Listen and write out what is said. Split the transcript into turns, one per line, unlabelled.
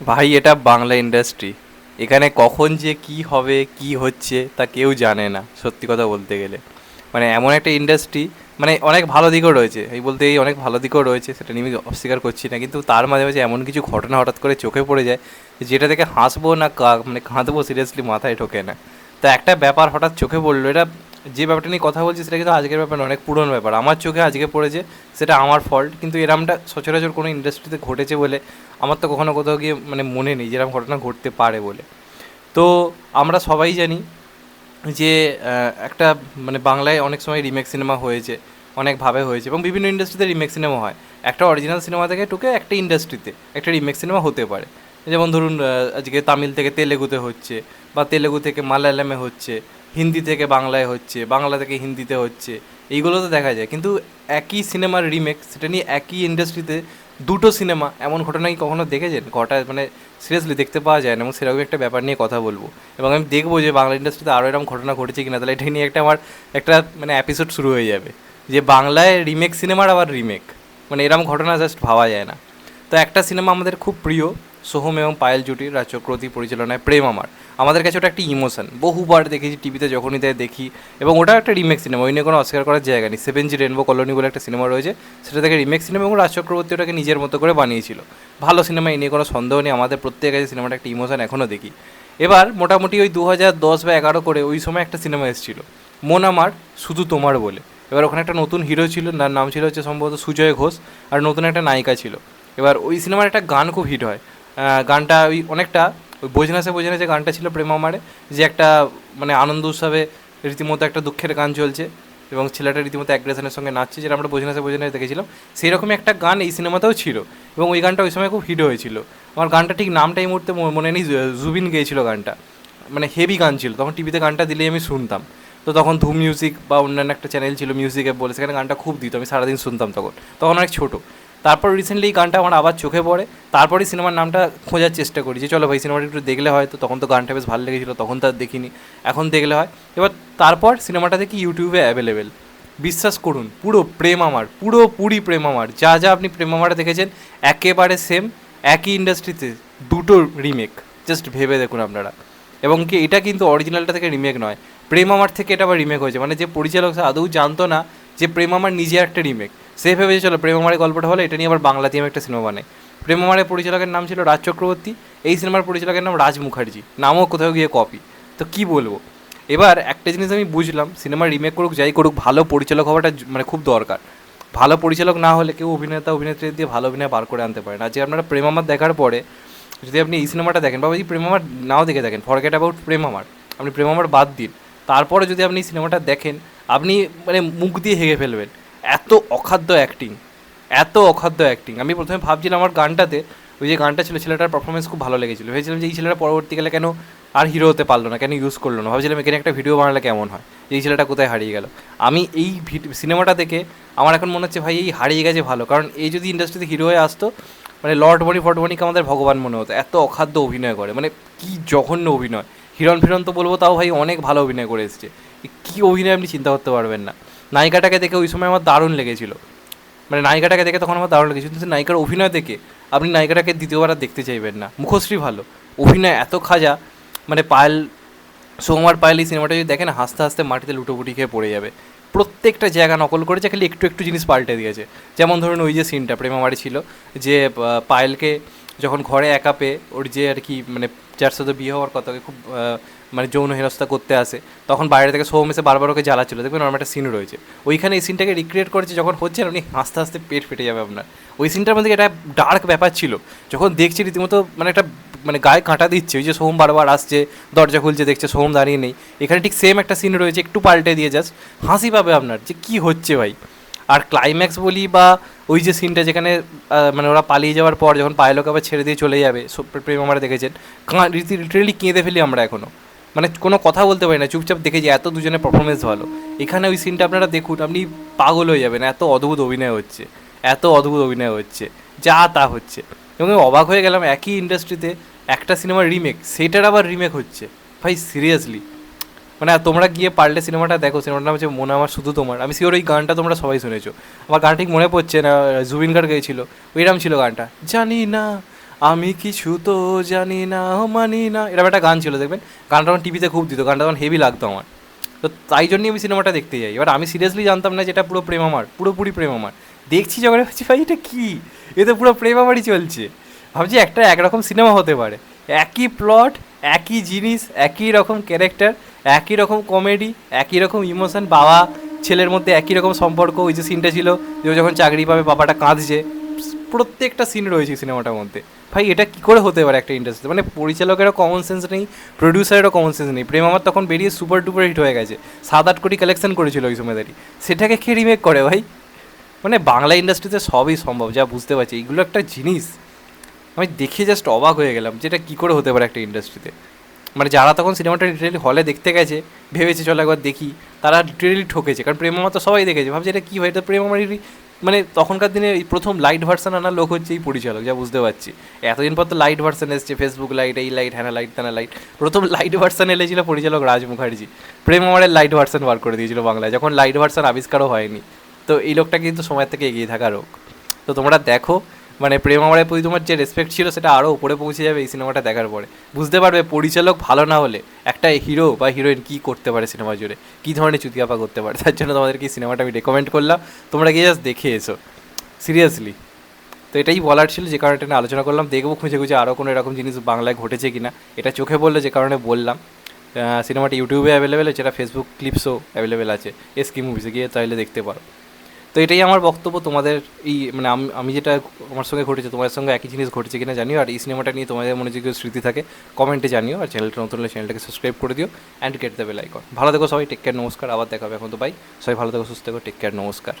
ভাই, এটা বাংলা ইন্ডাস্ট্রি এখানে কখন যে কি হবে, কি হচ্ছে, তা কেউ জানে না, সত্যি কথা বলতে গেলে। মানে এমন একটা ইন্ডাস্ট্রি মানে অনেক ভালো দিকও রয়েছে। এই বলতে এই অনেক ভালো দিকও রয়েছে, সেটা নিয়ে আমি অস্বীকার করছি না, কিন্তু তার মাঝে মাঝে এমন কিছু ঘটনা হঠাৎ করে চোখে পড়ে যায়, যেটা থেকে হাসবো না মানে কাঁদবো সিরিয়াসলি মাথায় ঢোকে না। তা একটা ব্যাপার হঠাৎ চোখে পড়ল, এটা যে ব্যাপারটা নিয়ে কথা বলছি সেটা কিন্তু আজকের ব্যাপার অনেক পুরনো ব্যাপার। আমার চোখে আজকে পড়েছে, সেটা আমার ফল্ট কিন্তু এরমটা সচরাচর কোনো ইন্ডাস্ট্রিতে ঘটেছে বলে আমার তো কখনো কোথাও গিয়ে মানে মনে নেই যেরকম ঘটনা ঘটতে পারে বলে। তো আমরা সবাই জানি যে একটা মানে বাংলায় অনেক সময় রিমেক সিনেমা হয়েছে, অনেকভাবে হয়েছে এবং বিভিন্ন ইন্ডাস্ট্রিতে রিমেক সিনেমা হয়। একটা অরিজিনাল সিনেমা থেকে টুকে একটা ইন্ডাস্ট্রিতে একটা রিমেক সিনেমা হতে পারে। যেমন ধরুন আজকে তামিল থেকে তেলেগুতে হচ্ছে বা তেলেগু থেকে মালায়ালামে হচ্ছে হিন্দি থেকে বাংলায় হচ্ছে, বাংলা থেকে হিন্দিতে হচ্ছে, এইগুলো তো দেখা যায়। কিন্তু একই সিনেমার রিমেক সেটা নিয়ে একই ইন্ডাস্ট্রিতে দুটো সিনেমা, এমন ঘটনা কি কখনো দেখেছেন? ঘটা মানে সিরিয়াসলি দেখতে পাওয়া যায় না এবং সেরকম একটা ব্যাপার নিয়ে কথা বলব। এবং আমি দেখব যে বাংলা ইন্ডাস্ট্রিতে আরও এরকম ঘটনা ঘটেছে কিনা, তাহলে এটা নিয়ে একটা আমার একটা মানে এপিসোড শুরু হয়ে যাবে। যে বাংলায় রিমেক সিনেমার আবার রিমেক মানে এরকম ঘটনা জাস্ট ভাবা যায় না। তো একটা সিনেমা আমাদের খুব প্রিয় সোহম এবং পায়েল জুটির রাজ চক্রবর্তী পরিচালনায় প্রেম আমার। আমাদের কাছে ওটা একটা ইমোশন। বহুবার দেখেছি টিভিতে যখনই তাই দেখি। এবং ওটা একটা রিমেক সিনেমা, ওই নিয়ে কোনো অস্বীকার করার জায়গা নেই। সেভেন জি রেনবো কলোনি বলে একটা সিনেমা রয়েছে, সেটা থেকে রিমেক সিনেমা এবং রাজ চক্রবর্তী ওটাকে নিজের মতো করে বানিয়েছিল। ভালো সিনেমা এই নিয়ে কোনো সন্দেহ নেই। আমাদের প্রত্যেকের কাছে সিনেমাটা একটা ইমোশন এখনও দেখি। এবার মোটামুটি ওই দু হাজার দশ বা এগারো করে ওই সময় একটা সিনেমা এসেছিল, মন আমার শুধু তোমার বলে। এবার ওখানে একটা নতুন হিরো ছিল, তার নাম ছিল হচ্ছে সম্ভবত সুজয় ঘোষ, আর নতুন একটা নায়িকা ছিল। এবার ওই সিনেমার একটা গান খুব হিট হয়। গানটা ওই অনেকটা, ওই বোঝানে যে গানটা ছিল প্রেম আমারে, যে একটা মানে আনন্দ উৎসবে রীতিমতো একটা দুঃখের গান চলছে এবং ছেলেটা রীতিমতো অ্যাগ্রেশনের সঙ্গে নাচছে, যেটা আমরা বোঝানে দেখেছিলাম সেই রকমই একটা গান এই সিনেমাতেও ছিল এবং ওই গানটা ওই সময় খুব হিট হয়েছিল। আমার গানটা ঠিক নামটা এই মুহূর্তে মনে নেই জুবিন গেয়েছিল গানটা। মানে হেভি গান ছিল, তখন টিভিতে গানটা দিলেই আমি শুনতাম। তো তখন ধুম মিউজিক বা অন্যান্য একটা চ্যানেল ছিল মিউজিকে বলে, সেখানে গানটা খুব দিত, আমি সারাদিন শুনতাম তখন। তখন অনেক ছোটো। তারপর রিসেন্টলি এই গানটা আমার আবার চোখে পড়ে। তারপরেই সিনেমার নামটা খোঁজার চেষ্টা করি যে, চলো ভাই সিনেমাটা একটু দেখলে হয় তো তখন তো গানটা বেশ ভালো লেগেছিলো, তখন তো আর দেখিনি, এখন দেখলে হয়। এবার তারপর সিনেমাটা দেখি ইউটিউবে অ্যাভেলেবেল বিশ্বাস করুন, পুরো প্রেম আমার, পুরো পুরি প্রেম আমার। যা যা আপনি প্রেম আমারে দেখেছেন, একেবারে সেম একই ইন্ডাস্ট্রিতে দুটো রিমেক জাস্ট ভেবে দেখুন আপনারা। এবং কি, এটা কিন্তু অরিজিনালটা থেকে রিমেক নয়। প্রেম আমার থেকে এটা আবার রিমেক হয়েছে। মানে যে পরিচালক আদৌ জানতো না যে প্রেম আমার নিজে একটা রিমেক সে ভেবেছে চলো প্রেম আমারের গল্পটা হলো, এটা নিয়ে আবার বাংলাতে আমি একটা সিনেমা বানাই। প্রেম আমারের পরিচালকের নাম ছিল রাজ চক্রবর্তী। এই সিনেমার পরিচালকের নাম রাজ মুখার্জি। নামও কোথাও গিয়ে কপি তো কি বলব? এবার একটা জিনিস আমি বুঝলাম, সিনেমা রিমেক করুক, যাই করুক, ভালো পরিচালক হওয়াটা মানে খুব দরকার। ভালো পরিচালক না হলে কেউ অভিনেতা, অভিনেত্রী দিয়ে ভালো অভিনয় বার করে আনতে পারে না। যে আপনারা প্রেম আমার দেখার পরে, যদি আপনি এই সিনেমাটা দেখেন, বা যদি প্রেম আমার নাও দেখে দেখেন ফরগেট অ্যাবাউট প্রেম আমার আপনি প্রেম আমার বাদ দিন। তারপরে যদি আপনি সিনেমাটা দেখেন, আপনি মানে মুখ দিয়ে হেগে ফেলবেন। এত অখাদ্য অ্যাক্টিং এত অখাদ্য অ্যাক্টিং আমি প্রথমে ভাবছিলাম আমার গানটাতে, ওই যে গানটা ছিল, ছেলেটার পারফরমেন্স খুব ভালো লেগেছিলো। ভেবেছিলাম যে এই ছেলেটা পরবর্তীকালে কেন আর হিরো হতে পারল না, কেন ইউজ করল না। ভাবছিলাম এখানে একটা ভিডিও বানালে কেমন হয়? এই ছেলেটা কোথায় হারিয়ে গেল? আমি এই সিনেমাটা দেখে আমার এখন মনে হচ্ছে, ভাই, এই হারিয়ে গেছে ভালো। কারণ এই যদি ইন্ডাস্ট্রিতে হিরো হয়ে আসতো মানে লর্ড বনি ফট বনিকে আমাদের ভগবান মনে হতো। এত অখাদ্য অভিনয় করে। মানে কি জঘন্য অভিনয়। হিরণ ফিরন তো বলব, তাও ভাই অনেক ভালো অভিনয় করে এসছে। কী অভিনয় আপনি চিন্তা করতে পারবেন না। নায়িকাটাকে দেখে ওই সময় আমার দারুণ লেগেছিল। মানে নায়িকাটাকে দেখে তখন আমার দারুণ লেগেছিল। কিন্তু নায়িকার অভিনয় দেখে আপনি নায়িকাটাকে দ্বিতীয়বার দেখতে চাইবেন না। মুখশ্রী ভালো। অভিনয় এত খাজা মানে পায়েল, সোমবার পায়েল এই সিনেমাটা যদি দেখেন, হাসতে হাসতে মাটিতে লুটোপুটি খেয়ে পড়ে যাবে। প্রত্যেকটা জায়গা নকল করেছে, খালি একটু একটু জিনিস পাল্টে দিয়েছে। যেমন ধরুন ওই যে সিনটা প্রেমামারি ছিল, যে পায়েলকে যখন ঘরে একা পেয়ে ওর যে আর কি মানে যার সাথে বিয়ে হওয়ার কথা খুব মানে যৌন হেনস্থা করতে আসে। তখন বাইরে থেকে সোহম এসে বারবার ওকে জ্বালাচ্ছিল। দেখবেন ওরম একটা সিন রয়েছে। ওইখানে এই সিনটাকে রিক্রিয়েট করেছে যখন হচ্ছে উনি হাসতে হাসতে পেট ফেটে যাবে আপনার। ওই সিনটার মধ্যে একটা ডার্ক ব্যাপার ছিল। যখন দেখছি রীতিমতো মানে একটা মানে গায়ে কাঁটা দিচ্ছে। ওই যে সোহম বারবার আসছে, দরজা খুলছে, দেখছে সোহম দাঁড়িয়ে নেই। এখানে ঠিক সেম একটা সিন রয়েছে, একটু পাল্টে দিয়ে যাস হাসি পাবে আপনার যে কি হচ্ছে ভাই। আর ক্লাইম্যাক্স বলি বা ওই যে সিনটা যেখানে মানে ওরা পালিয়ে যাওয়ার পর যখন পায়লকে আবার ছেড়ে দিয়ে চলে যাবে প্রেম আমরা দেখেছেন, কাঁ লিটারেলি কেঁদে ফেলি আমরা এখনও মানে কোনো কথা বলতে পারি না, চুপচাপ দেখে যে এত দুজনের পারফরমেন্স ভালো। এখানে ওই সিনটা আপনারা দেখুন, আপনি পাগল হয়ে যাবেন, এত অদ্ভুত অভিনয় হচ্ছে, এত অদ্ভুত অভিনয় হচ্ছে, যা তা হচ্ছে। এবং আমি অবাক হয়ে গেলাম একই ইন্ডাস্ট্রিতে একটা সিনেমার রিমেক সেটার আবার রিমেক হচ্ছে। ভাই সিরিয়াসলি মানে তোমরা গিয়ে পারলে সিনেমাটা দেখো, সিনেমাটার নাম হচ্ছে মনে আমার শুধু তোমার। আমি শিওর ওই গানটা তোমরা সবাই শুনেছো। আমার গান ঠিক মনে পড়ছে না, জুবিন গার্গ গেয়েছিল ওইরকম ছিল গানটা। জানি না, আমি কিছু তো জানি না, মানি না, এরকম একটা গান ছিল, দেখবেন? গানটা তখন টিভিতে খুব দিত, গানটা তখন হেভি লাগতো আমার। তো তাই জন্যই আমি সিনেমাটা দেখতে যাই। এবার আমি সিরিয়াসলি জানতাম না যেটা পুরো প্রেম আমার, পুরোপুরি প্রেম আমার। দেখছি যখন, ভাবছি, ভাই, এটা কী? এতে পুরো প্রেম আমারই চলছে। ভাবছি, একটা একরকম সিনেমা হতে পারে। একই প্লট একই জিনিস, একই রকম ক্যারেক্টার একই রকম কমেডি একই রকম ইমোশন বাবা, ছেলের মধ্যে একই রকম সম্পর্ক, ওই যে সিনটা ছিল যে যখন চাকরি পাবে, বাবাটা কাঁদছে। প্রত্যেকটা সিন রয়েছে সিনেমাটার মধ্যে। ভাই, এটা কি করে হতে পারে একটা ইন্ডাস্ট্রি মানে পরিচালকেরও কমন সেন্স নেই প্রডিউসারেরও কমন সেন্স নেই। প্রেম আমার তখন বেরিয়ে সুপার ডুপার হিট হয়ে গেছে। সাত আট কোটি কালেকশন করেছিল ওই সময় দাঁড়িয়ে সেটাকে কে রিমেক করে ভাই? মানে বাংলা ইন্ডাস্ট্রিতে সবই সম্ভব, যা বুঝতে পারছি। এইগুলো একটা জিনিস। আমি দেখে জাস্ট অবাক হয়ে গেলাম যেটা কী করে হতে পারে একটা ইন্ডাস্ট্রিতে মানে যারা তখন সিনেমাটা ডিটেলি হলে দেখতে গেছে, ভেবেছে চলো একবার দেখি, তারা ডিটেলি ঠকেছে। কারণ প্রেম আমার তো সবাই দেখেছে। ভাবছে এটা কী হয়? এটা প্রেম আমার মানে তখনকার দিনে এই প্রথম লাইট ভার্সান আনার লোক হচ্ছে এই পরিচালক, যা বুঝতে পারছি। এতদিন পর তো লাইট ভার্সান এসছে ফেসবুক লাইট এই লাইট হ্যানা লাইট তেনা লাইট প্রথম লাইট ভার্সন এলেছিল পরিচালক রাজ মুখার্জি। প্রেম আমারের লাইট ভার্সান বার করে দিয়েছিল বাংলায়। যখন লাইট ভার্সান আবিষ্কারও হয়নি। তো এই লোকটা কিন্তু সময় থেকে এগিয়ে থাকা লোক তো তোমরা দেখো মানে প্রেম আমারের প্রতি তোমার যে রেসপেক্ট ছিল সেটা আরও উপরে পৌঁছে যাবে এই সিনেমাটা দেখার পরে। বুঝতে পারবে পরিচালক ভালো না হলে একটা হিরো বা হিরোইন কী করতে পারে সিনেমা জুড়ে, কী ধরনের চুতিয়াপা করতে পারে, তার জন্য তোমাদেরকে এই সিনেমাটা আমি রেকমেন্ড করলাম। তোমরা গিয়ে জাস্ট দেখে এসো। সিরিয়াসলি তো এটাই বলার ছিল, যে কারণে এটা আলোচনা করলাম। দেখব খুঁজে খুঁজে আরও কোনো এরকম জিনিস বাংলায় ঘটেছে কি না এটা চোখে বললে যে কারণে বললাম। সিনেমাটা ইউটিউবে অ্যাভেলেবেল এটা ফেসবুক ক্লিপসও অ্যাভেলেবেল আছে। এসকি মুভিসে গিয়ে চাইলে দেখতে পারো। তো এটাই আমার বক্তব্য, তোমাদের এই মানে আমি যেটা আমার সঙ্গে ঘটেছে, তোমাদের সঙ্গে একই জিনিস ঘটেছে কিনা জানিও, আর এই সিনেমাটা নিয়ে তোমাদের মনে যদি স্মৃতি থাকে, কমেন্টে জানিও, আর চ্যানেলটা নতুন হলে চ্যানেলটাকে সাবস্ক্রাইব করে দিও অ্যান্ড গেট দেবে লাইক ভালো থেকো সবাই টেক কেয়ার নমস্কার, আবার দেখাবে এখন তো বাই সবাই ভালো থেকো, সুস্থ থেকো টেক কেয়ার নমস্কার।